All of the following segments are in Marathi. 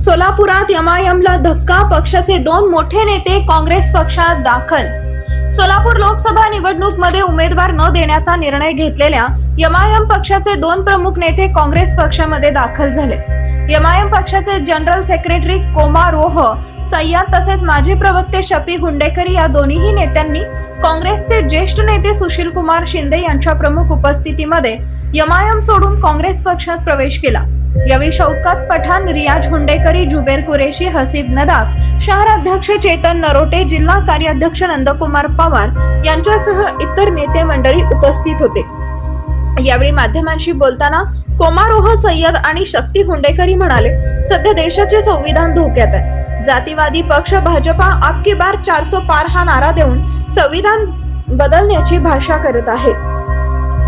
सोलापुरात एमआयएमला धक्का पक्षाचे दोन मोठे नेते काँग्रेस पक्षात दाखल. सोलापूर लोकसभा निवडणूकमध्ये उमेदवार न देण्याचा निर्णय घेतलेल्या एमआयएम पक्षाचे दोन प्रमुख नेते काँग्रेस पक्षामध्ये दाखल झाले. एमआयएम पक्षाचे जनरल सेक्रेटरी कोमा रोह सय्यद तसेच माजी प्रवक्ते शफी हुंडेकरी या दोन्हीही नेत्यांनी काँग्रेसचे ज्येष्ठ नेते सुशील कुमार शिंदे यांच्या प्रमुख उपस्थितीमध्ये एमआयएम सोडून काँग्रेस पक्षात प्रवेश केला. यावेळी शौकत पठाण रियाज हुंडेकरी जुबेर कुरेशी हसीब नदाब शहर अध्यक्ष चेतन नरोटे जिल्हा कार्याध्यक्ष नंदकुमार पवार यांच्यासह इतर नेते मंडळी उपस्थित होते. यावेळी माध्यमांशी बोलताना कोमारोह सय्यद आणि शक्ती हुंडेकरी म्हणाले सध्या देशाचे संविधान धोक्यात आहे. जातीवादी पक्ष भाजपा आपकी बार चारसो पार हा नारा देऊन संविधान बदलण्याची भाषा करत आहे.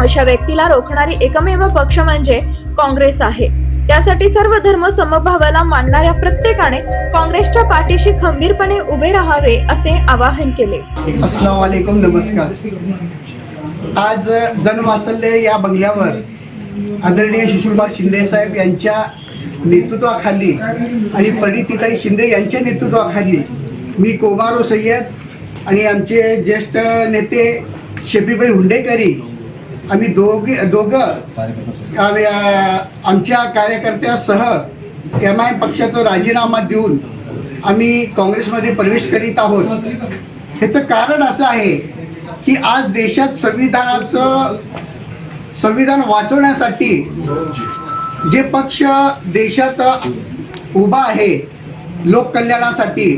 अशा व्यक्तीला रोखणारी एकमेव पक्ष म्हणजे काँग्रेस आहे. त्यासाठी सर्व धर्म समभावाला मानणाऱ्या प्रत्येकाने काँग्रेसच्या पाठीशी खंबीरपणे उभे राहावे असे आवाहन केले. अस्सलाम नमस्कार. आज जनवासल्य या बंगल्यावर आदरणीय सुशीलकुमार शिंदे साहेब यांच्या नेतृत्वाखाली आणि परितिताई शिंदे यांच्या नेतृत्वाखाली मी कोमारो सय्यद आणि आमचे ज्येष्ठ नेते शफीबाई हुंडेकरी आम्ही दोघे दोघं आमच्या कार्यकर्त्यासह एम आय पक्षाचा राजीनामा देऊन आम्ही काँग्रेसमध्ये प्रवेश करीत आहोत. ह्याचं कारण असं आहे की आज देशात संविधानाचं संविधान वाचवण्यासाठी जे पक्ष देशात उभा आहे लोककल्याणासाठी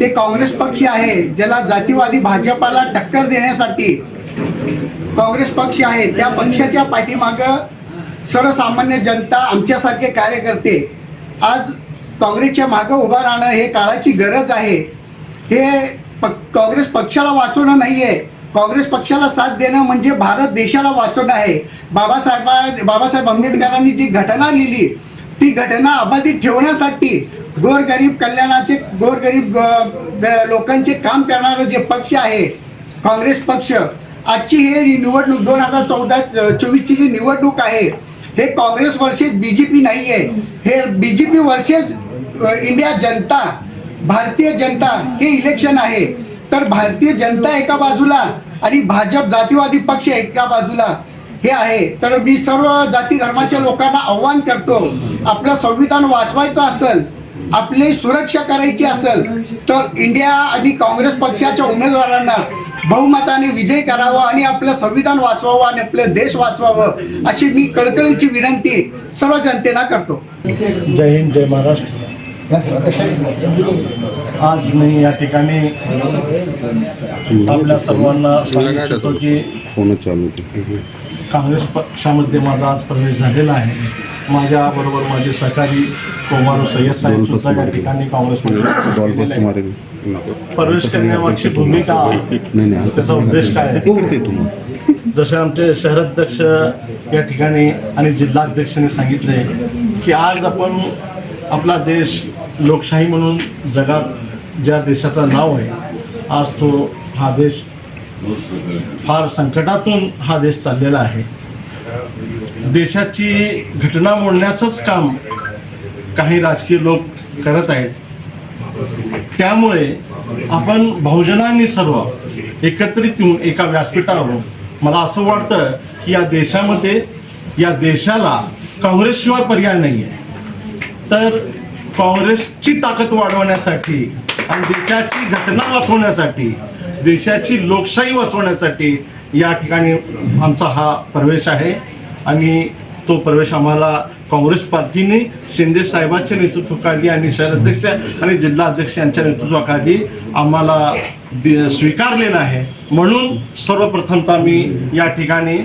ते काँग्रेस पक्ष आहे ज्याला जातीवादी भाजपाला टक्कर देण्यासाठी काँग्रेस पक्ष आहे त्या पक्षाच्या पाठीमागं सर्वसामान्य जनता आमच्यासारखे कार्यकर्ते आज काँग्रेसच्या मागं उभं राहणं हे काळाची गरज आहे. हे काँग्रेस पक्षाला वाचवणं नाही आहे काँग्रेस पक्षाला साथ देणं म्हणजे भारत देशाला वाचवणं आहे. बाबासाहेबा बाबासाहेब आंबेडकरांनी जी घटना लिहिली ती घटना अबाधित ठेवण्यासाठी गोरगरीब कल्याणाचे गोरगरीब लोकांचे काम करणारं जे पक्ष आहे काँग्रेस पक्ष आजची हे निवडणूक दोन हजार चौदा चोवीसची जी निवडणूक आहे हे Congress versus B J P नाही आहे हे B J P versus India जनता भारतीय जनता हे इलेक्शन आहे. तर भारतीय जनता एका बाजूला आणि भाजप जातीवादी पक्ष एका बाजूला हे आहे. तर मी सर्व जाती धर्माच्या लोकांना आव्हान करतो आपलं संविधान वाचवायचं असेल आपली सुरक्षा करायची असेल तर इंडिया आणि काँग्रेस पक्षाच्या उमेदवारांना बहुमताने विजय करावा आणि आपलं संविधान वाचवावं आणि आपलं देश वाचवावं अशी मी कळकळीची विनंती सर्व जनतेला करतो. जय हिंद जय महाराष्ट्र. आज मी या ठिकाणी आपल्या सर्वांना सांगू इच्छितो की काँग्रेस पक्षामध्ये माझा आज प्रवेश झालेला आहे. माझ्याबरोबर माझे सहकारी कोमारो सय्यद साहेब सुद्धा या ठिकाणी काँग्रेसमध्ये प्रवेश करण्यामागची भूमिका त्याचा उद्देश काय? आहे? जसे आमचे शहराध्यक्ष या ठिकाणी आणि जिल्हाध्यक्षांनी सांगितले की आज आपण आपला देश लोकशाही म्हणून जगात ज्या देशाचं नाव आहे आज तो हा देश फार संकटातून हा देश चाललेला आहे. देशाची घटना मोडण्याचंच काम काही राजकीय लोक करत आहेत. त्यामुळे आपण बहुजनांनी सर्व एकत्रित येऊन एका व्यासपीठावर मला असं वाटतं की या देशामध्ये या देशाला काँग्रेसशिवाय पर्याय नाही आहे तर काँग्रेसची ताकद वाढवण्यासाठी आणि देशाची घटना वाचवण्यासाठी देशाची लोकशाही वाचवण्यासाठी या ठिकाणी आमचा हा प्रवेश आहे. आणि तो प्रवेश आम्हाला काँग्रेस पार्टीने शिंदे साहेबांच्या नेतृत्वाखाली आणि शहराध्यक्ष आणि जिल्हाध्यक्ष यांच्या नेतृत्वाखाली आम्हाला स्वीकारलेला आहे. म्हणून सर्वप्रथमतः मी या ठिकाणी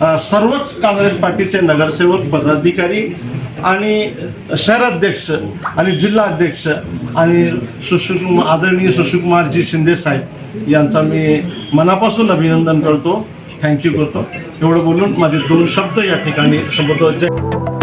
सर्वच काँग्रेस पार्टीचे नगरसेवक पदाधिकारी आणि शहराध्यक्ष आणि जिल्हाध्यक्ष आणि सुशील आदरणीय सुशीलकुमारजी शिंदे साहेब यांचा मी मनापासून अभिनंदन करतो. थँक्यू करतो. एवढं बोलून माझे दोन शब्द या ठिकाणी संबोधतो